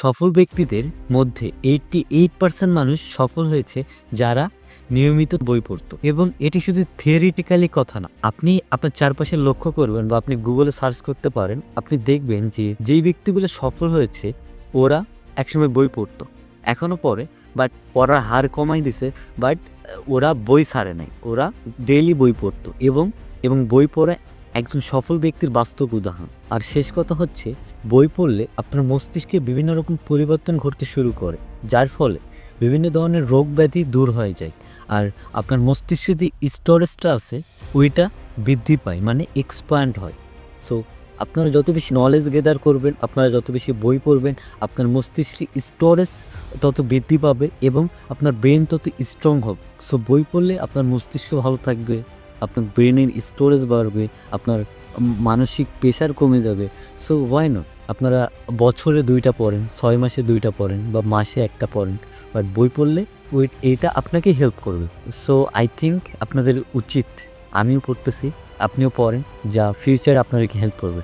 সফল ব্যক্তিদের মধ্যে এইটটি এইট পার্সেন্ট মানুষ সফল হয়েছে যারা নিয়মিত বই পড়তো। এবং এটি শুধু থিওরিটিক্যালি কথা না, আপনি আপনার চারপাশে লক্ষ্য করবেন বা আপনি গুগলে সার্চ করতে পারেন, আপনি দেখবেন যে যেই ব্যক্তিগুলো সফল হয়েছে, ওরা একসময় বই পড়তো এখনও পড়ে বাট পড়ার হার কমাই দিছে বাট ওরা বই সারে নাই, ওরা ডেইলি বই পড়তো এবং এবং বই পড়ে একজন সফল ব্যক্তির বাস্তব উদাহরণ। আর শেষ কথা হচ্ছে, বই পড়লে আপনার মস্তিষ্কে বিভিন্ন রকম পরিবর্তন ঘটতে শুরু করে, যার ফলে বিভিন্ন ধরনের রোগ ব্যাধি দূর হয়ে যায়। আর আপনার মস্তিষ্কে যে স্টোরেজটা আছে, ওইটা বৃদ্ধি পায় মানে এক্সপ্যান্ড হয়। সো আপনারা যত বেশি নলেজ গেদার করবেন, আপনারা যত বেশি বই পড়বেন, আপনার মস্তিষ্কে স্টোরেজ তত বৃদ্ধি পাবে এবং আপনার ব্রেন তত স্ট্রং হবে। সো বই পড়লে আপনার মস্তিষ্ক ভালো থাকবে। আপনার ব্রেনের স্টোরেজ বাড়বে, আপনার মানসিক প্রেশার কমে যাবে। সো ওয়াই নট আপনারা বছরে দুইটা পড়েন, ছয় মাসে দুইটা পড়েন বা মাসে একটা পড়েন। বাট বই পড়লে ওই এটা আপনাকে হেল্প করবে। সো আই থিঙ্ক আপনাদের উচিত, আমিও পড়তেছি, আপনিও পড়েন, যা ফিউচার আপনাদেরকে হেল্প করবে।